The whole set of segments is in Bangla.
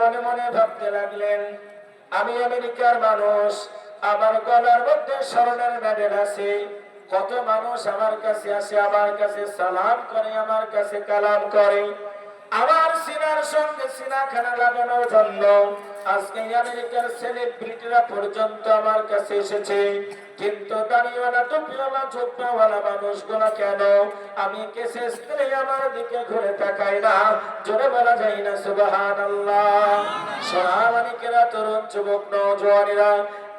মনে মনে ভাবতে লাগলেন, আমি আমেরিকার মানুষ, আমার গলার মধ্যে স্মরণের মেডেল আছে। কত মানুষ আমার কাছে আসে, আমার কাছে সালাম করে, আমার কাছে কালাম করে। আমার সিনার সঙ্গে সিনা সিনাখানা লাগানোর জন্য আজকে আমেরিকার সেলিব্রিটিরা পর্যন্ত আমার কাছে এসেছে। কিন্তু দাঁড়িয়েওয়ালা টুপিওয়ালা চোপড়াওয়ালা মানুষগুলো কেন? আমি কেসে স্ত্রী আমার দিকে ঘুরে তাকাই না। জোরে বলা যায় না সুবাহান আল্লাহ সোনামানিকেরা, তরুণ যুবক নজওয়ানেরা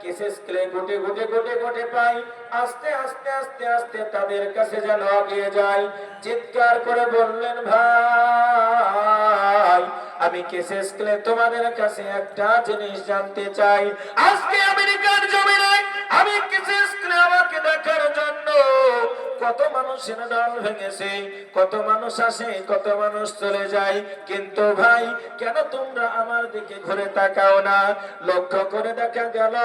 কেসেস ক্লে গুটে গুটে গুটে গুটে পাই। আস্তে আস্তে আস্তে আস্তে তাদের কাছে যেন আগিয়ে যায় চিৎকার করে বললেন, ভাই, আমি কেসেস ক্লে তোমাদের কাছে একটা জিনিস জানতে চাই? আজকে আমেরিকার জমিনে আমি কেসেস ক্লে আমাকে দেখার জন্য কত মানুষের দল ভেঙেছে, কত মানুষ আসে, কত মানুষ চলে যায়। কিন্তু ভাই, কেন তোমরা আমার দিকে ঘুরে তাকাও না? লক্ষ্য করে দেখা গেল,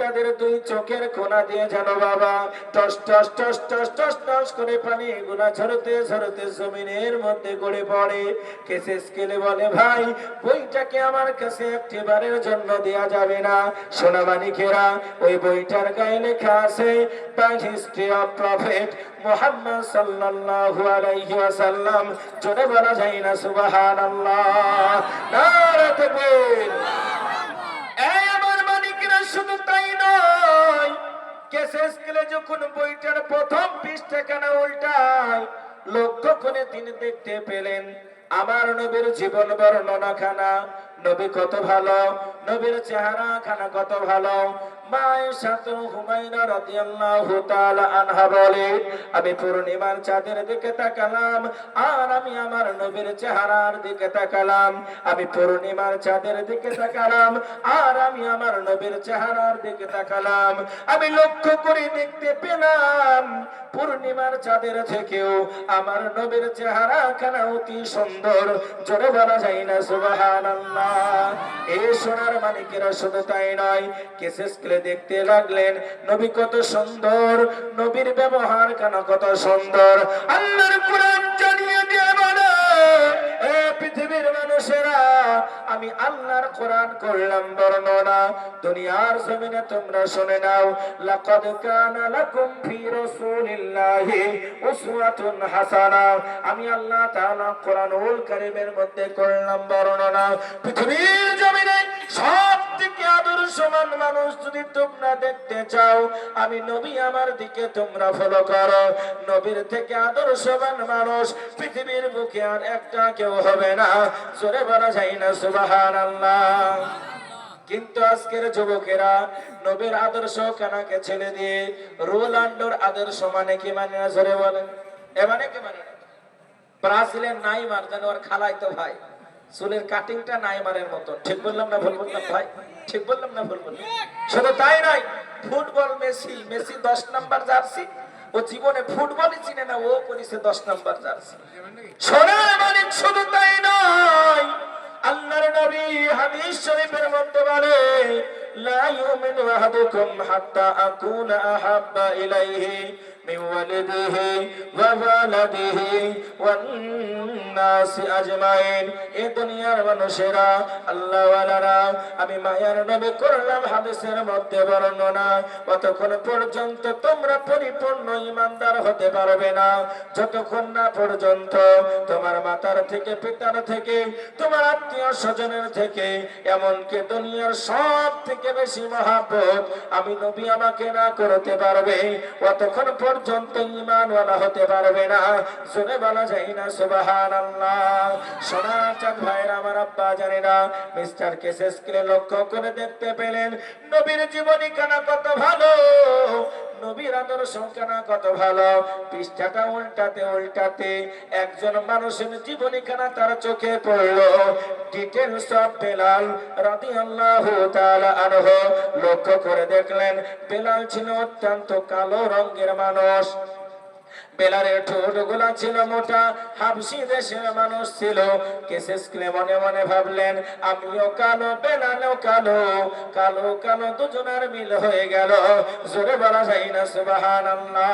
তাদের দুই চোখের কোনা দিয়ে যেন বাবা, toss toss toss toss toss toss করে পানি গুলা ঝরতে ঝরতে জমিনের মধ্যে গড়ে পড়ে। কেসে স্কেলে বলে, ভাই, বইটাকে আমার কাছে একটিবারের জন্য দেয়া যাবে না। সোনা মানিকেরা ওই বইটার গায়ে লেখা আছে the history of prophet Muhammad সাল্লাল্লাহু আলাইহি ওয়াসাল্লাম জোরে বলা যায় না, সুবহানাল্লাহ। নারে তাকবীর এই আমার মানিকরা শুধু তাই নয়, কেসে স্কেলে যখন বইটার প্রথম পৃষ্ঠাখানা উল্টায়, লক্ষ্য করে তিনি দেখতে পেলেন, আমার নবীর জীবন বর্ণনা খানা নবী কত ভালো, নবীর চেহারা খানা কত ভালো আমি পূর্ণিমার চাঁদের দিকে তাকালাম আর আমি আমার নবীর চেহারার দিকে তাকালাম। আমি পূর্ণিমার চাঁদের দিকে তাকালাম আর আমি আমার নবীর চেহারার দিকে তাকালাম। আমি লক্ষ্য করে দেখতে পেলাম পূর্ণিমার চাঁদের থেকেও আমার নবীর চেহারা খানা অতি সুন্দর। জোরে বলা যায় না, সুবহানাল্লাহ। এই সোনার মানিকেরা শুধু তাই নয়, কেসেস ক্লে দেখতে লাগলেন, নবী কত সুন্দর, নবীর ব্যবহার কেন কত সুন্দর? আল্লাহর কোরআন জানিয়ে দিয়ে বলে, এ পৃথিবীর মানুষেরা আমি আল্লাহর কোরআন করলাম, বর্ণনা। দুনিয়ার জমিনে তোমরা শুনে নাও, লাকাদ কানা লাকুম ফি রাসূলিল্লাহি উসওয়াতুন হাসানা। আমি আল্লাহ তাআলা কোরআনুল কারীমের মধ্যে করলাম, বর্ণনা। পৃথিবীর জমিনে সব থেকে আদর্শবান মানুষ যদি তোমরা দেখতে চাও, আমি নবী আমার দিকে তোমরা ফলো করো। নবীর থেকে আদর্শবান মানুষ পৃথিবীর বুকে আর একটা কেউ হবে না। জোরে বলা যায় না কিন্তু আজকের যুবকেরা, নবীর আদর্শ কানাকে ছেড়ে দিয়ে রোলান্ডোর আদর্শ মানে কি মানে না? জোরে বলেন। এ মানে কি মানে? ব্রাজিলের নাইমার যেন ওর খালাই তো ভাই। চুলের কাটিংটা নাইমারের মতো ঠিক বললাম না ভুল বললাম ভাই? ঠিক বললাম না ভুল বললাম? শুধু তাই নয়, ফুটবল মেসি মেসি দশ নাম্বার জার্সি। ও জীবনে ফুটবলই চিনে না, ও করেছে দশ নাম্বার জার্সি। সোনার মালিক, শুধু তাই নয় আল্লাহর নবী হাদিস শরীফের মধ্যে বলে লা ইউমিনু আহাদুকুম হাত্তা আকুনা আহাব্বা ইলাইহি। ওয়া ওয়ালাদিহি ওয়ান নাসি আজমাইন এই দুনিয়ার মানুষেরা, আল্লাহ ওয়ালারা, আমি মায়ার নবী করলাম হাদিসের মধ্যে বর্ণনা কতক্ষণ পর্যন্ত তোমরা পরিপূর্ণ ইমানদার হতে পারবে না। যতক্ষণ না পর্যন্ত তোমার মাতার থেকে, পিতার থেকে, তোমার আত্মীয় স্বজনের থেকে, এমনকি দুনিয়ার সব থেকে বেশি মহাব্বত আমি নবী আমাকে না করতে পারবে, অতক্ষণ পর্যন্ত ইমানওয়ালা হতে পারবে না। শুনে বলা যায় না সুবাহান আল্লাহ সোনা চাঁদ ভাইয়ের, আমার আব্বা জানে না মিস্টার কেসেস কে লক্ষ্য করে দেখতে পেলেন। নবীর জীবনী কানা কত ভালো। নবীর কত ভালো? পৃষ্ঠাটা উল্টাতে উল্টাতে একজন মানুষের জীবনী কেনা তার চোখে পড়ল? লক্ষ্য করে দেখলেন, বেলাল ছিল অত্যন্ত কালো রঙের মানুষ। বেলারের ঠোঁটগুলা ছিল মোটা হাবসি দেশের মানুষ ছিল। কেসেস মনে মনে ভাবলেন, আমিও কালো, বেলালেও কালো কালো কালো দুজনার মিল হয়ে গেল। জোরে বলা যাই না সুবাহান আল্লাহ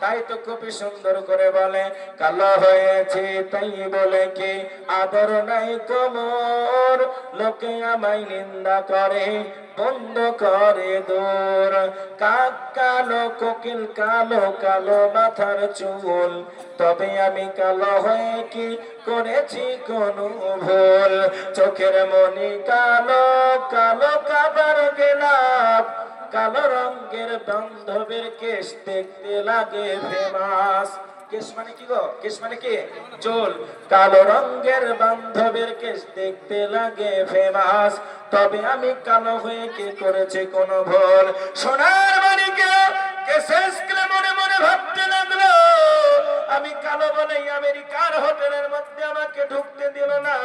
তাই তো খুবই সুন্দর করে বলে, কালো হয়েছে তাই বলে কি আদর নাই কোমর? লোকে আমায় নিন্দা করে, বন্ধ করে দূর। কাক কালো কোকিল কালো কালো মাথার চুল, তবে আমি কালো হয়ে কি করেছি কোন ভুল? চোখের মনি কালো কালো কাবার গেলাম কালো রঙের বান্ধবের কেশ দেখতে লাগে ফেমাস। কেশ মানে কি গো? কেশ মানে কি? চুল। কালো রঙের বান্ধবের কেশ দেখতে লাগে ফেমাস। তবে আমি কালো হয়ে কি করেছি কোন ভুল? সোনার মানিকে কেশেষ মনে মনে ভাবতে লাগল। আমি কালো বলেই আমেরিকার হোটেলের মধ্যে আমাকে ঢুকতে দিল না।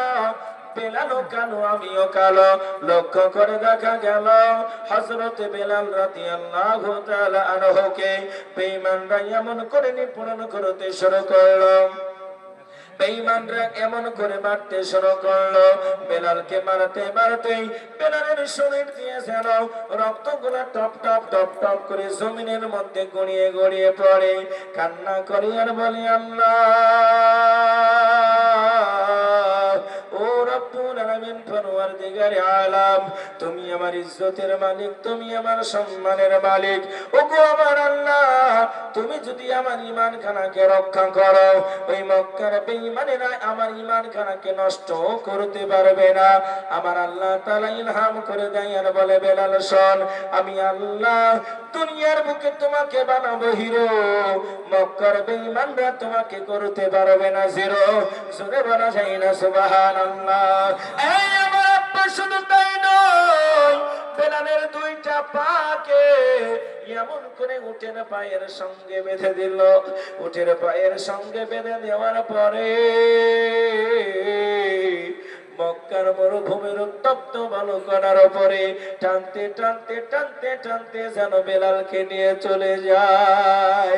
বেলালও কালো, আমিও কালো। লক্ষ্য করে দেখা গেল হজরতে বেলাল রাতি আল্লাহ আনহকে বেঈমানরা এমন করে নিপুণ করতে শুরু এমন করে মারতে শুরু করল। বেলালকে মারতে বেলালের শরীর দিয়ে যেন রক্তগুলা টপ টপ টপ টপ করে জমিনের মধ্যে গড়িয়ে গড়িয়ে পড়ে। কান্না করি আর বলি, আল্লাহ! তুমি আমার ইজ্জতের মালিক, তুমি আমার সম্মানের মালিক। ওগো আমার আল্লাহ, তুমি যদি আমার ঈমান খানাকে রক্ষা করো, ওই মক্কার বেঈমানেরা আমার ঈমান খানাকে নষ্ট করতে পারবে না। আমার আল্লাহ তাআলা ইলহাম করে দেয় আর বলে, বেলাল শোন, আমি আল্লাহ দুনিয়ার বুকে তোমাকে বানাবো হিরো। মক্কার বেঈমানরা তোমাকে করতে পারবে না জিরো। জোরে বলা যায় না, সুবহানাল্লাহ। এই আমার আব্বা শুধু তাই নয়, বেলালের দুইটা পাকে এমন করে উঠের পায়ের সঙ্গে বেঁধে দিল। উঠের পায়ের সঙ্গে বেঁধে দেওয়ার পরে মক্কার মরুভূমির উত্তপ্ত বালু করার পরে টানতে টানতে টানতে টানতে যেন বেলালকে নিয়ে চলে যায়।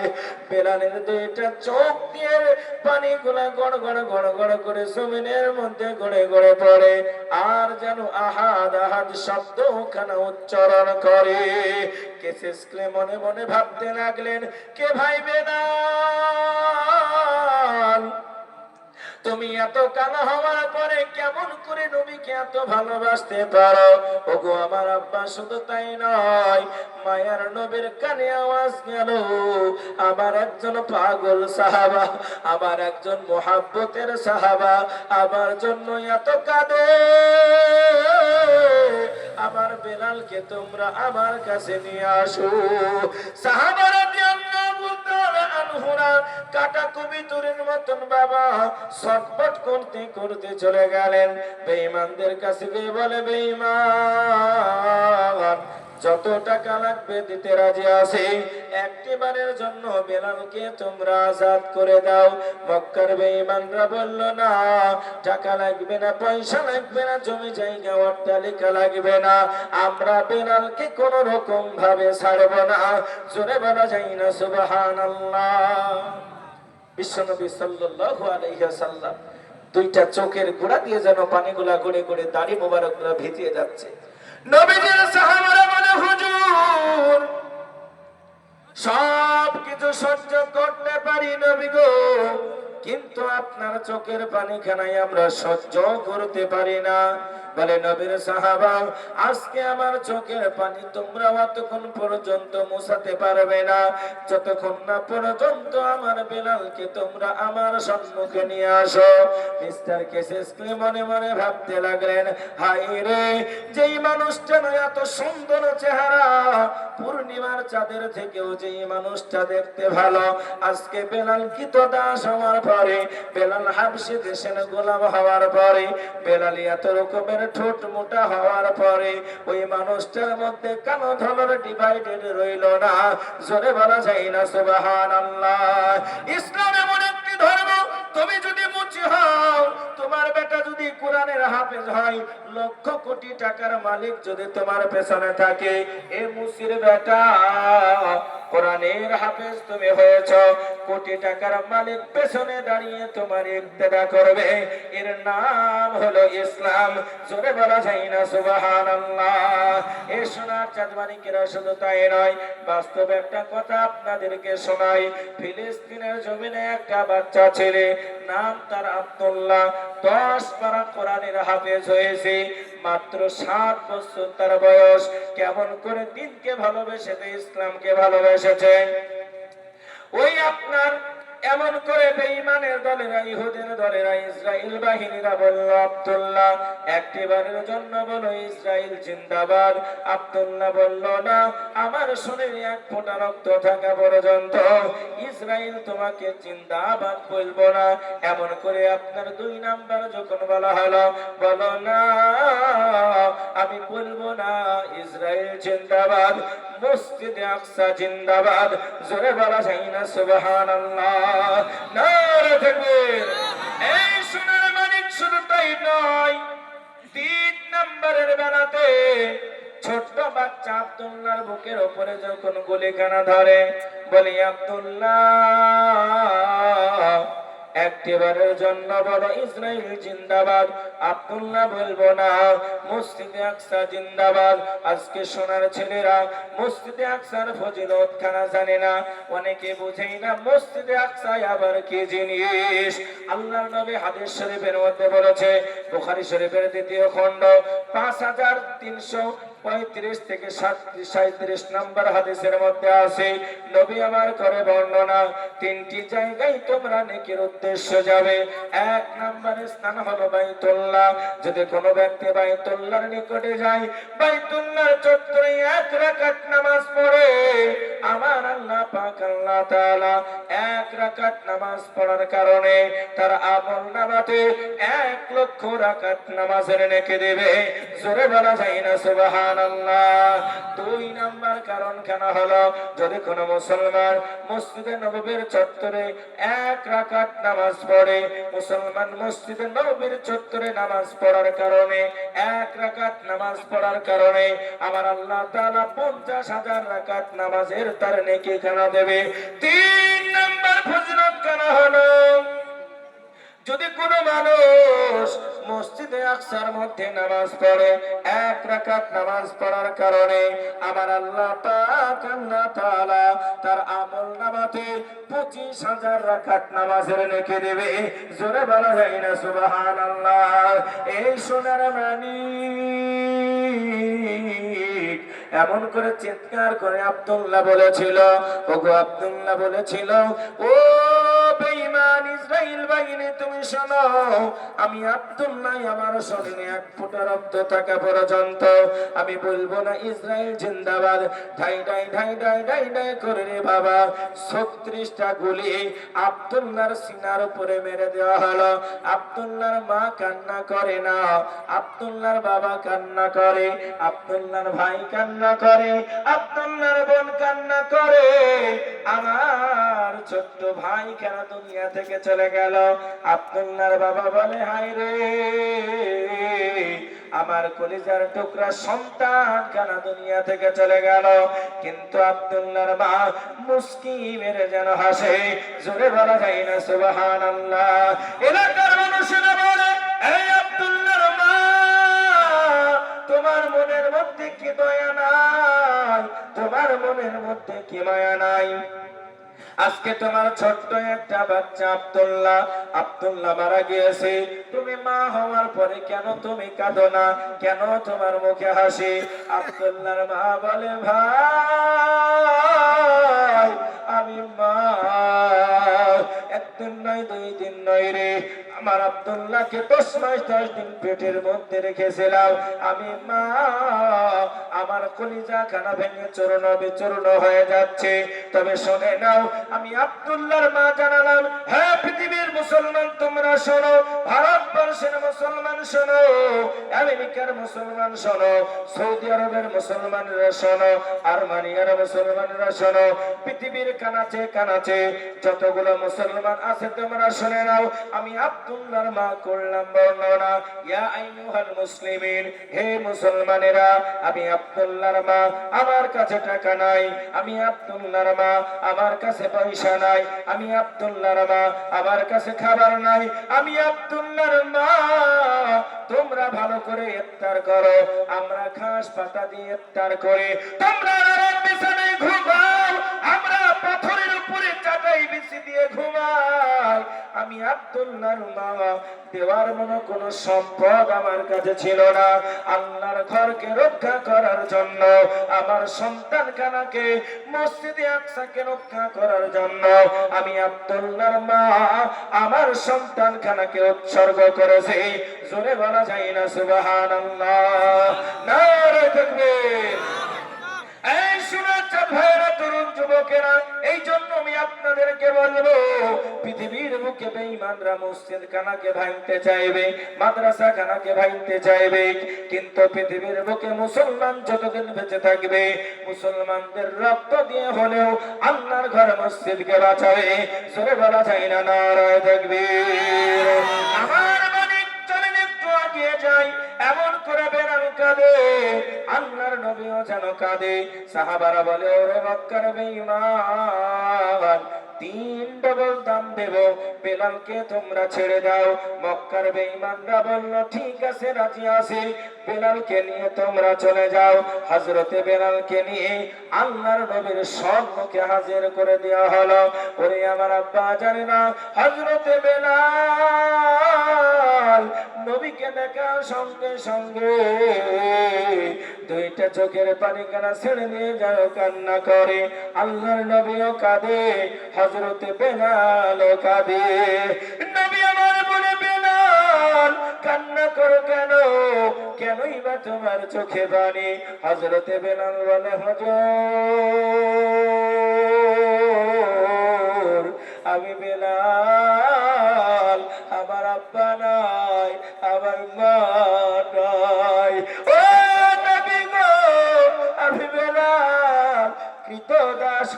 বেলালের দুইটা চোখ দিয়ে পানিগুলা গড় গড় গড় গড় করে জমিনের মধ্যে গড়ে গড়ে পড়ে, আর যেন আহাদ আহাদ শব্দ ওখানে উচ্চারণ করে। কেসেস ক্লে মনে মনে ভাবতে লাগলেন, কে ভাই বেলাল তুমি এত কালো হওয়ার পরে কেমন করে নবীকে এত ভালোবাসতে পারো? ওগো, আমার আব্বা শুধু তাই নয়, মায়ার নবীর কানে আওয়াজ গেল। আমার একজন পাগল সাহাবা, আমার একজন মোহাব্বতের সাহাবা, আমার জন্য এত কাঁদে। আমার বেলালকে তোমরা আমার কাছে নিয়ে আসো। সাহাবারা আনহুরা কবি কবিতুরের মতন বাবা সটপট করতে করতে চলে গেলেন। বেঈমানদের কাছে গিয়ে বলে, বেঈমান যত টাকা লাগবে দিতে রাজি আছে। একটিবারের জন্য বেলালকে তোমরা আজাদ করে দাও। মক্কার বেঈমানরা বলল, না, টাকা লাগবে না, পয়সা লাগবে না, জমি জায়গা, অট্টালিকা লাগবে না। আমরা বেলালকে কোন রকম ভাবে ছাড়বো না। জোরে বলা যায় না, সুবহানাল্লাহ। বিশ্বনবী সাল্লাল্লাহু আলাইহি ওয়াসাল্লাম দুইটা চোখের গোড়া দিয়ে যেন পানিগুলা গড়ে গড়ে দাড়ি মোবারকগুলা ভিজিয়ে যাচ্ছে। নবীজির সাহাবারা বলে, হুজুর, সব কিছু সহ্য করতে পারি নবী গো, কিন্তু আপনার চোখের পানি খানাই আমরা সহ্য করতে পারি না। বলে, নবীর সাহাবা, আজকে আমার চোখের পানি তোমরা অতক্ষণ পর্যন্ত মুছাতে পারবে না। যতক্ষণ না পর্যন্ত আমার বেলালকে তোমরা আমার সম্মুখে নিয়ে আসো। মিস্টার কেসেস মনে মনে ভাবতে লাগলেন হাই রে, যেই মানুষটা এত সুন্দর চেহারা। পূর্ণিমার চাঁদের থেকেও যেই মানুষটা দেখতে ভালো। আজকে বেলাল কি তো দাস হওয়ার পরে, বেলাল হাবসি দেশের গোলাম হওয়ার পরে, বেলাল এত রকমের ঠোঁট মোটা হওয়ার পরে ওই মানুষটার মধ্যে কালো ধরনের ডিভাইডেড রইল না। জোরে বলা যায় না সুবাহান ইসলাম এমন একটি ধর্ম, তুমি যদি মুচি হও, তোমার বেটা যদি কোরআনের হাফেজ হয়, লক্ষ কোটি টাকার মালিক যদি তোমার পেছনে থাকে। এ মুসির বেটা কোরআনের হাফেজ তুমি হয়েছ। কোটি টাকার মালিক পেছনে দাঁড়িয়ে তোমার ইক্তেদা করবে। এর নাম হলো ইসলাম। জোরে বলা যায় না সুবাহান এ শোনার চাঁদমানিকেরা শুধু তাই নয়, বাস্তব একটা কথা আপনাদেরকে শোনাই। ফিলিস্তিনের জমিনে একটা বাচ্চা ছেলে, নাম তার আব্দুল্লাহ। দশ পারা কোরআনের হাফেজ হয়েছে। মাত্র সাত বছর তার বয়স। কেমন করে দিনকে ভালোবেসেছে ইসলামকে ভালোবেসেছে? ওই আপনার এমন করে বেঈমানের দলেরা, ইহুদের দলেরা, ইসরাইল বাহিনীরা বলল, আব্দুল্লাহ, একটিবারের জন্য বলো ইসরাইল জিন্দাবাদ। আব্দুল্লাহ বলল, না, আমার শরীরে এক ফোঁটা রক্ত থাকা পর্যন্ত ইসরাইল তোমাকে জিন্দাবাদ বলব না। এমন করে আপনার দুই নাম্বার যখন বলা হলো, বলো, না, আমি বলব না ইসরাইল জিন্দাবাদ, মসজিদ আকসা জিন্দাবাদ। জোরে বলা যায় না, সুবহানাল্লাহ। নারে তাকবীর এই সোনার মানিক শুধু তাই নয়, তিন নম্বরের বেলাতে ছোট্ট বাচ্চা আব্দুল্লাহর বুকের ওপরে যখন গুলিখানা ধরে, বলি, আব্দুল্লাহ একটিবারের জন্য বড় ইসরাইল জিন্দাবাদ। আব্দুল্লাহ বলব না, মসজিদে আকসা জিন্দাবাদ। আজকে সোনার ছেলেরা মসজিদে আকসার ফজিলত খানা জানে না। অনেকে বুঝেই না মসজিদে আকসায় আবার কি জিনিস। আল্লাহর নবী হাদিস শরীফের মধ্যে বলেছে, বুখারী শরীফের দ্বিতীয় খণ্ড, পাঁচ হাজার তিনশো পঁয়ত্রিশ থেকে সাঁত্রিশ নম্বর হাদিসের মধ্যে আছে, নবী আমার করে বর্ণনা, তিনটি জায়গায় তোমরা নেকির উদ্দেশ্য যাবে। এক স্থান হলো বাইতুল্লাহ। যদি কোনো ব্যক্তি নিকটে যায় চত্বরে এক রাকাত নামাজ পড়ে। আমার আল্লাহ পাক, আল্লাহ এক রাকাত নামাজ পড়ার কারণে তার আমল নামাতে এক লক্ষ রাকাত নামাজের নেকে দেবে। জোরে বলা যায় না সুবহানাল্লাহ। দুই নাম্বার কারণ কেন হলো? যদি কোনো মুসলমান মসজিদে নববীর চত্বরে এক রাকাত নামাজ পড়ে, মুসলমান মসজিদে নববীর চত্বরে নামাজ পড়ার কারণে, এক রাকাত নামাজ পড়ার কারণে আমার আল্লাহ তাআলা পঞ্চাশ হাজার রাকাত নামাজের তার নেকি কেনা দেবে। তিন নাম্বার ফজিলত কেন হলো? যদি কোনো মানুষ মসজিদে আকসার মধ্যে নামাজ পড়ে, এক রাকাত নামাজ পড়ার কারণে আমার আল্লাহ পাক, আল্লাহ তাআলা তার আমল নামাতে পঁচিশ হাজার রাকাত নামাজের নেকি দেবে। জোরে বলা যায় না, সুবহানাল্লাহ। এই সোনার মানিক এমন করে চিৎকার করে আব্দুল্লাহ বলেছিল, ওগো আব্দুল্লাহ বলেছিল, ও বেঈমান ইসরাইল বাহিনী, তুমি শোনো, আমি আব্দুল্লাহ আমার শরীরে এক ফোঁটা রক্ত থাকা পর্যন্ত। আমি বলব না ইসরাইল জিন্দাবাদ, ঢাই ঢাই ঢাই ঢাই ঢাই ঢাই করে রে বাবা। ছত্রিশটা গুলি আব্দুল্লাহর সিনার উপরে মেরে দেওয়া হলো। আব্দুল্লাহর মা কান্না করে না, আব্দুল্লাহর বাবা কান্না করে, আব্দুল্লাহর ভাই কান্না করে, আব্দুল্লাহর বোন কান্না করে। আমার ছোট্ট ভাই কেন দুনিয়া থেকে চলে গেল। আব্দুল্লাহর বাবা বলে হাই রে, আমার কলিজার টুকরা সন্তান কেন দুনিয়া থেকে চলে গেল। কিন্তু আব্দুল্লাহর মা মুস্কি মেরে যেন হাসে। জোরে বলা যায় না, সুবহানাল্লাহ। এলাকার মানুষেরা বলে, এই আব্দুল্লাহর মা, তোমার মনের মধ্যে কি দয়া নাই? তোমার মনের মধ্যে কি মায়া নাই? আজকে তোমার ছোট্ট একটা বাচ্চা আব্দুল্লাহ। আব্দুল্লাহ মারা গিয়েছে। তুমি মা হওয়ার পরে কেন তুমি কাঁদো না? কেন তোমার মুখে হাসি? আব্দুল্লাহর মা বলে, ভাই, আমি মা। একদিন নয় দুই দিন রে। আমার আব্দুল্লাহকে দশ মাস, দশ দিন পেটের মধ্যে রেখেছিলাম। আমি, মা, আমার কলিজা খানা ভেঙে চূর্ণ বিচরণ হয়ে যাচ্ছে। তবে শোনে নাও, আমি আব্দুল্লাহর মা জানালাম হ্যাঁ পৃথিবীর মুসলমান, তোমরা শোনো। ভারতবর্ষ বাংলাদেশের মুসলমান শোনো, আমেরিকার মুসলমান শোনো, সৌদি আরবের মুসলমানরা শোনো, আরমানিয়ার মুসলমানরা শোনো, পৃথিবীর কানাচে কানাচে যতগুলো মুসলমান আছে তোমরা শুনে নাও। আমি আব্দুল্লাহর মা করলাম বর্ণনা, ইয়া আইয়ুহাল মুসলিমিন, হে মুসলমানেরা, আমি আব্দুল্লাহর মা, আমার কাছে টাকা নাই। আমি আব্দুল্লাহর মা, আমার কাছে পয়সা নাই। আমি আব্দুল্লাহর মা, আমার কাছে খাবার নাই। আমি আব্দুল্লার মা। তোমরা ভালো করে ইফতার করো। আমরা ঘাস পাতা দিয়ে ইফতার করে। তোমরা বিছানায় ঘুমাও। দিয়ে ঘুমাই। আমি আব্দুল্লাহর মা, দেওয়ার মতো কোনো সম্পদ আমার কাছে ছিল না। আল্লাহর ঘরকে রক্ষা করার জন্য, আমার সন্তান কানাকে মসজিদে আকসাকে রক্ষা করার জন্য, আমি আব্দুল্লাহর মা, আমার সন্তান খানাকে উৎসর্গ করেছি। জোরে বলা যায় না, সুবহানাল্লাহ। নারে তাকবীর। এই শুনেছে ভাইরা তরুণ যুবকেরা, এই জন্য আমি আপনাদেরকে বলব, পৃথিবীর বুকে বেঈমানরা মসজিদ খানাকে ভাঙতে চাইবে, মাদ্রাসা খানাকে ভাঙতে চাইবে, কিন্তু পৃথিবীর বুকে মুসলমান যতদিন বেঁচে থাকবে, মুসলমানদের রক্ত দিয়ে হলেও আল্লাহর ঘর মসজিদকে বাঁচাবে। সরে বলা যায় না, নারায় থাকবে আমার মানিক, চলেন একটু আগিয়ে যাই। এমন করে বেড়াল কাঁদে। আল্লাহর নবীও যেন কাঁদে। সাহাবারা বলে, ওরে মক্কার বেঈমান, তিন ডবল দাম দেব, বেলালকে তোমরা ছেড়ে দাও। মক্কার বেঈমানরা বলল, ঠিক আছে, রাজি আছি। বেলালকে নিয়ে তোমরা চলে যাও। হযরতে বেলালকে নিয়ে আল্লাহর নবীর সম্মুখে হাজির করে দেওয়া হলো। ওরে আমার আব্বা, জানে না, হযরতে বেলাল নবীকে সঙ্গে সঙ্গে দুইটা চোখের পানি কানা ছেড়ে নিয়ে কান্না করে। আল্লাহর নবীও কাঁদে হজরতে কাঁদে। নবী আমার বেলাল, কান্না করো কেন? কেনই বা তোমার চোখে পানি? হজরতে বেলাল বলে আমি বেলাল, আমার আব্বা নাই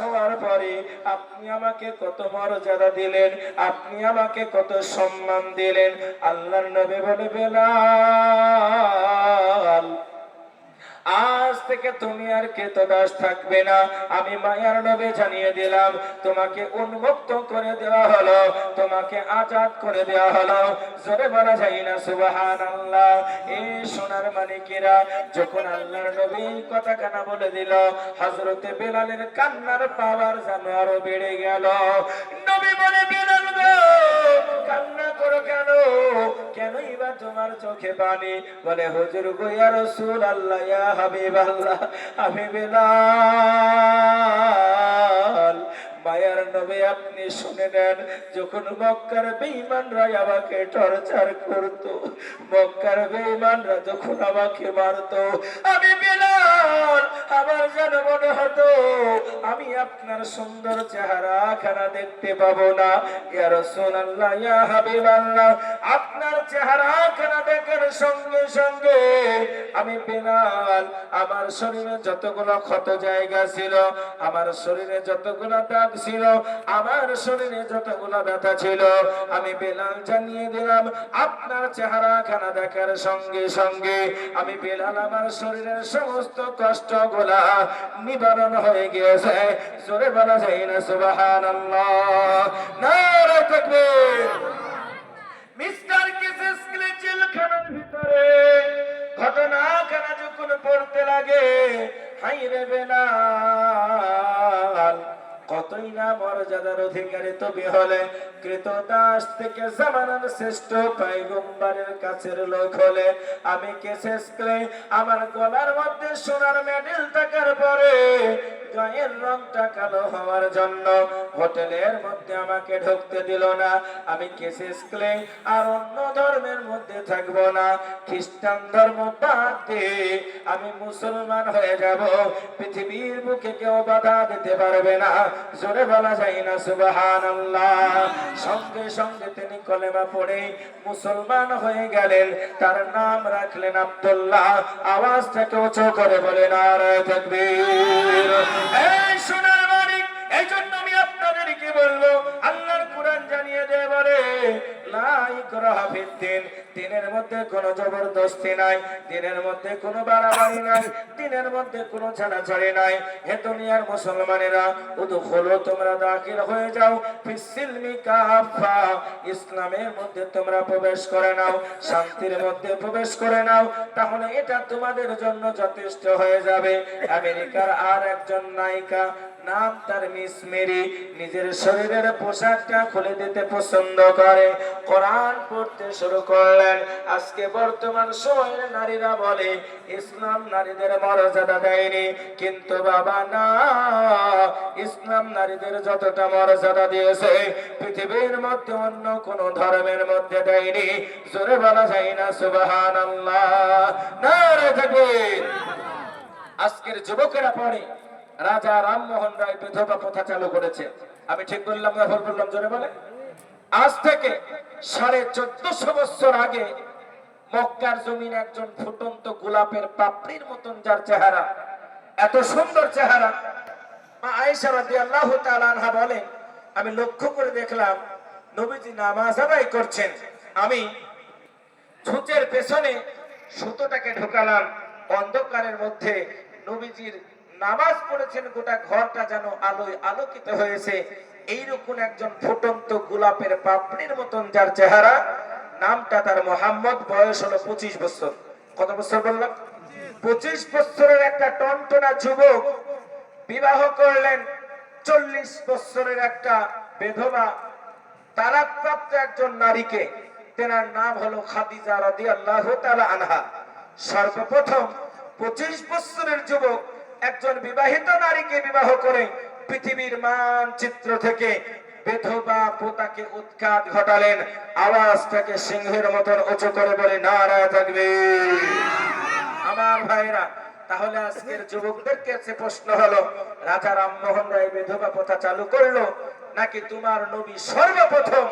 হওয়ার পরে আপনি আমাকে কত মর্যাদা দিলেন, আপনি আমাকে কত সম্মান দিলেন। আল্লাহর নবী বলে বেলাল। আজ থেকে তুমি আর কেত দাস থাকবে না। আমি মায়ার নবে জানিয়ে দিলাম, তোমাকে উন্মুক্ত করে দেওয়া হলো, তোমাকে আজাদ করে দেওয়া হলো। জোরে বলা যায় না সুবাহান আল্লাহ এই সোনার মানিকেরা, যখন আল্লাহর নবী কথা কানা বলে দিল হজরতে বেলালের কান্নার পাওয়ার যেন আরও বেড়ে গেল। নবী বলে, বেলাল গো কান্না করো কেন? কেনই বা তোমার চোখে পানি? বলে, হুজুর গো, ইয়া রাসূল আল্লাহ হাবিব আল্লাহ বেলাল মায়ার নবে আপনি শুনে নেন, যখন মক্কার বেঈমানরা আমাকে টর্চার করত, মক্কার বেঈমানরা যখন আমাকে মারত, আমি বেলাল, আমার যেন মনে হতো, আমি আপনার সুন্দর চেহারা খানা দেখতে পাবো না। ইয়া রাসূলুল্লাহ, ইয়া হাবিবাল্লাহ, আপনার চেহারা খানা দেখার সঙ্গে সঙ্গে, আমি বেলাল, আমার শরীরে যতগুলো ক্ষত জায়গা ছিল, আমার শরীরে যতগুলো দাগ ছিল, আমার শরীরে যতগুলো ব্যথা ছিল, আমি বেলাল জানিয়ে দিলাম, আপনার চেহারা খানা দেখার সঙ্গে সঙ্গে আমি বেলাল আমার শরীরের সমস্ত কষ্টগুলা নিবারণ হয়ে গিয়েছে। জোরে বলা যায় না তাকবীর। মিস্টার কেসেস ক্লে জেলখানার ভিতরে ঘটনা ঘটনাখানা যখন পড়তে লাগে হাই রে বেলাল। কতই না মর্যাদার অধিকারী তুমি হলে কৃত দাস থেকে জামানার শ্রেষ্ঠ পাইগম্বারের কাছের লোক হলে। আমি কেসেস করে আমার গলার মধ্যে সোনার মেডেল থাকার পরে গায়ের রংটা কালো হওয়ার জন্য হোটেলের মধ্যে আমাকে ঢুকতে দিল না। আমি কেসেস ক্লে আর অন্য ধর্মের মধ্যে থাকব না। খ্রিস্টান ধর্ম বাদ দিয়ে আমি মুসলমান হয়ে যাব। পৃথিবীর বুকে কেউ বাধা দিতে পারবে না। জোরে বলা যায় না সুবাহান সঙ্গে সঙ্গে তিনি কলেমা পড়ে মুসলমান হয়ে গেলেন। তার নাম রাখলেন আব্দুল্লাহ। আওয়াজটাকে উঁচু করে বলেন, আর তাকবীর। এই সোনার মানিক এই জন্য আমি আপনাদেরকে বলব আল্লাহর কোরআন জানিয়ে দেয় বলে দিনের মধ্যে কোনো জবরদস্তি নাই, দিনের মধ্যে কোনো বাড়াবাড়ি নাই, দিনের মধ্যে কোনো ছাড়াছাড়ি নাই। হে দুনিয়ার মুসলমানেরা, উদুখুলু তোমরা দাখিল হয়ে যাও ফিসিলমি কাফা ইসলামের মধ্যে তোমরা প্রবেশ করে নাও, শান্তির মধ্যে প্রবেশ করে নাও, তাহলে এটা তোমাদের জন্য যথেষ্ট হয়ে যাবে। আমেরিকার আর একজন নায়িকা নাম তার মিস নিজের শরীরের পোশাকটা খুলে দিতে পছন্দ করে। পড়তে শুরু করলেন। আজকে বর্তমান নারীরা বলে, ইসলাম নারীদের মর্যাদা দেয়নি। কিন্তু বাবা, না, ইসলাম নারীদের যতটা মর্যাদা দিয়েছে, পৃথিবীর মধ্যে অন্য কোন ধর্মের মধ্যে দেয়নি। জোরে বলা যায় না আজকের যুবকেরা পড়ে রাজা রামমোহন রায় বিধবা প্রথা চালু করেছে। আমি ঠিক বললাম না, ভুল বললাম, জোরে বলে আজ থেকে সাড়ে চোদ্দশো বছর আগে মক্কার জমিন একজন ফুটন্ত গোলাপের পাপড়ির মতন যার চেহারা, এত সুন্দর চেহারা, মা আয়েশা রাদিয়াল্লাহু তাআলা আমি লক্ষ্য করে দেখলাম, নবীজি নামাজ আদায় করছেন। আমি ছুঁচের পেছনে সুতোটাকে ঢোকালাম, অন্ধকারের মধ্যে নবীজির নামাজ পড়েছেন, গোটা ঘরটা যেন আলোয় আলোকিত হয়েছে। এইরকম একজন ফুটন্ত গোলাপের পাপড়ির মতন যার চেহারা, নামটা তার মোহাম্মদ, বয়স হলো পঁচিশ বছর। কত বছর বললাম? পঁচিশ বছরের একটা টনটনা যুবক বিবাহ করলেন, চল্লিশ বছরের একটা বেধবা তালাকপ্রাপ্ত একজন নারীকে। তেনার নাম হলো খাদিজা রাদিয়াল্লাহু তাআলা আনহা। সর্বপ্রথম পঁচিশ বছরের যুবক একজন বিবাহিত নারীকে বিবাহ করে পৃথিবীর মানচিত্র থেকে বেধবা পোতাকে উৎখাত ঘটালেন। সিংহের মতন উঁচু করে বলে থাকবে। আমার ভাইরা, তাহলে আজকের যুবকদের কাছে প্রশ্ন হলো, রাজা রামমোহন রায় বিধবা প্রথা চালু করল নাকি তোমার নবী সর্বপ্রথম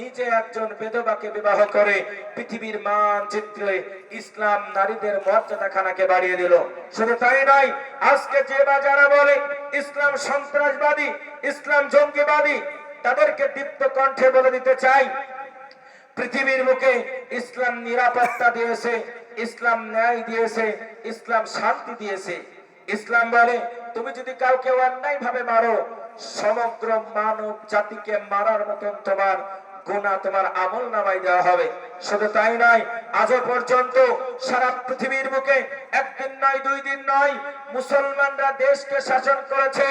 নিজে একজন বেদবাকে বিবাহ করে পৃথিবীর মানচিত্রে ইসলাম নারীদের মর্যাদা খানাকে বাড়িয়ে দিল। শুধু তাই নয়, আজকে যে বা যারা বলে ইসলাম সন্ত্রাসবাদী, ইসলাম জঙ্গিবাদী, তাদেরকে দীপ্ত কণ্ঠে বলে দিতে চাই, পৃথিবীর মুখে ইসলাম নিরাপত্তা দিয়েছে, ইসলাম ন্যায় দিয়েছে, ইসলাম শান্তি দিয়েছে। ইসলাম বলে, তুমি যদি কাউকে অন্যায় ভাবে মারো, সমগ্র মানব জাতিকে মারার মতন তোমার গুণা তোমার আমল নামাই দেওয়া হবে। শুধু তাই নয়, আজও পর্যন্ত সারা পৃথিবীর বুকে একদিন নয়, দুই দিন নয়, মুসলমানরা দেশকে শাসন করেছে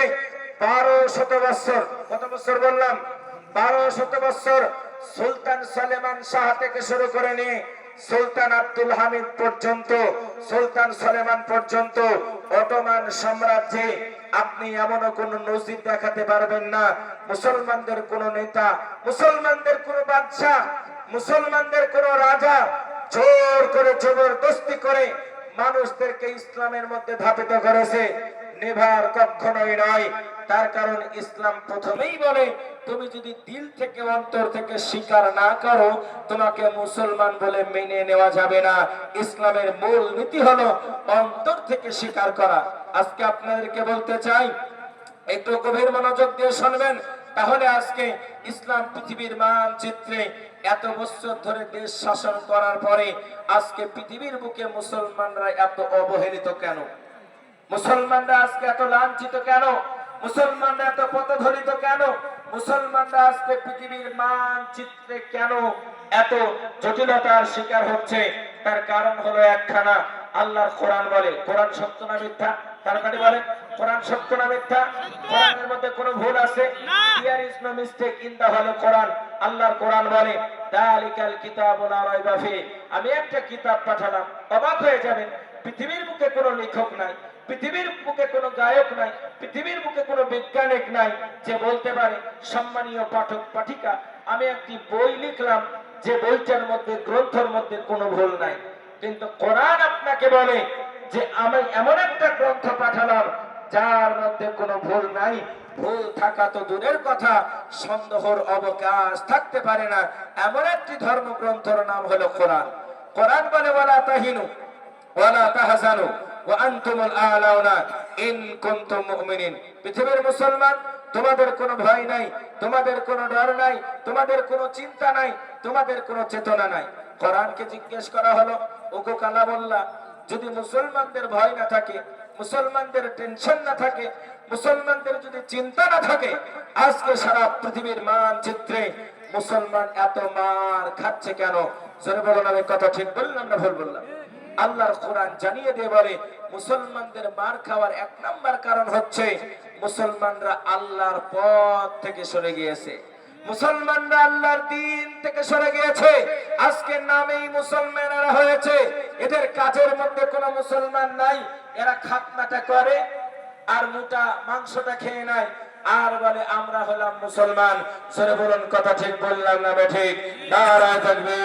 বারো শত বৎসর। কত বছর বললাম? বারো শত বৎসর। সুলতান সালেমান শাহ থেকে শুরু করে নিয়ে সুলতান আব্দুল হামিদ পর্যন্ত, সুলতান সলেমান পর্যন্ত, অটোমান সাম্রাজ্যে আপনি এমনও কোন নজির দেখাতে পারবেন না। মুসলমানদের কোন নেতা, মুসলমানদের কোন বাদশাহ, মুসলমানদের কোন রাজা জোর করে জবরদস্তি করে মানুষদেরকে ইসলামের মধ্যে ধাপিত করেছে। নেভার কখনোই নয়। তার কারণ ইসলাম প্রথমেই বলে, তুমি যদি দিল থেকে অন্তর থেকে স্বীকার না করো, তোমাকে মুসলমান বলে মেনে নেওয়া যাবে না। ইসলামের মূল নীতি হলো অন্তর থেকে স্বীকার করা। আজকে আপনাদেরকে বলতে চাই, একটু গভীর মনোযোগ দিয়ে শুনবেন। তাহলে আজকে ইসলাম পৃথিবীর মানচিত্রে এত বছর ধরে দেশ শাসন করার পরে আজকে পৃথিবীর বুকে মুসলমানরা এত অবহেলিত কেন? মুসলমানরা আজকে এত লাঞ্ছিত কেন? মুসলমানরা এত পথধরিত কেন? মুসলমানরা আজকে পৃথিবীর মানচিত্রে কেন এত জটিলতার শিকার হচ্ছে? তার কারণ হলো একখানা। আল্লাহর কোরআন বলে। কোরআন সত্য না মিথ্যা? বলে কোরআন সত্য না মিথ্যা? কোরআনের মধ্যে কোনো ভুল আছে? Here is no mistake in the হলো কোরআন আল্লাহর কোরআন বলে দালিকাল কিতাবুল রাইবা ফি। আমি একটা কিতাব পাঠালাম। অবাক হয়ে যাবেন। পৃথিবীর বুকে কোনো লেখক নাই। পৃথিবীর বুকে কোনো গায়ক নাই, পৃথিবীর বুকে কোনো বিজ্ঞানিক নাই যে বলতে পারে, সম্মানীয় পাঠক, পাঠিকা, আমি একটি বই লিখলাম যে বইটার মধ্যে, গ্রন্থর মধ্যে কোনো ভুল নাই। কিন্তু কোরআন আপনাকে বলে যে আমি এমন একটা গ্রন্থ পাঠালাম যার মধ্যে কোনো ভুল নাই। ভুল থাকা তো দূরের কথা, সন্দেহর অবকাশ থাকতে পারে না। এমন একটি ধর্মগ্রন্থর নাম হলো কোরআন। কোরআন বলে বলা তাহিনু, ওয়ালা তাহজানু। ওয়া আনতুমুল আলাউনা ইন কুনতুম মুমিনিন। পৃথিবীর মুসলমান, তোমাদের কোনো ভয় নাই, তোমাদের কোনো ডর নাই, তোমাদের কোনো চিন্তা নাই, তোমাদের কোনো চেতনা নাই। কোরআনকে জিজ্ঞেস করা হলো, ওগো কালামুল্লাহ, যদি মুসলমানদের ভয় না থাকে, মুসলমানদের টেনশন না থাকে, মুসলমানদের যদি চিন্তা না থাকে, আজকে সারা পৃথিবীর মানচিত্রে মুসলমান এত মার খাচ্ছে কেন? জোরে বলুন আমি কথা ঠিক বললাম না ভুল বললাম? আল্লাহর কোরআন জানিয়ে দিয়ে বলে, মুসলমানদের মার খাওয়ার এক নাম্বার কারণ হচ্ছে মুসলমানরা আল্লাহর পথ থেকে সরে গিয়েছে। মুসলমানরা আল্লাহর দিন থেকে সরে গিয়েছে। আজকে নামেই মুসলমানেরা হয়েছে। এদের কাজের মধ্যে কোনো মুসলমান নাই। এরা খাতনাটা করে আর মোটা মাংসটা খেয়ে নেয়। আর বলে, আমরা হলাম মুসলমান। সরে বলুন, কথা ঠিক বললাম না ঠিক? নারায় থাকবে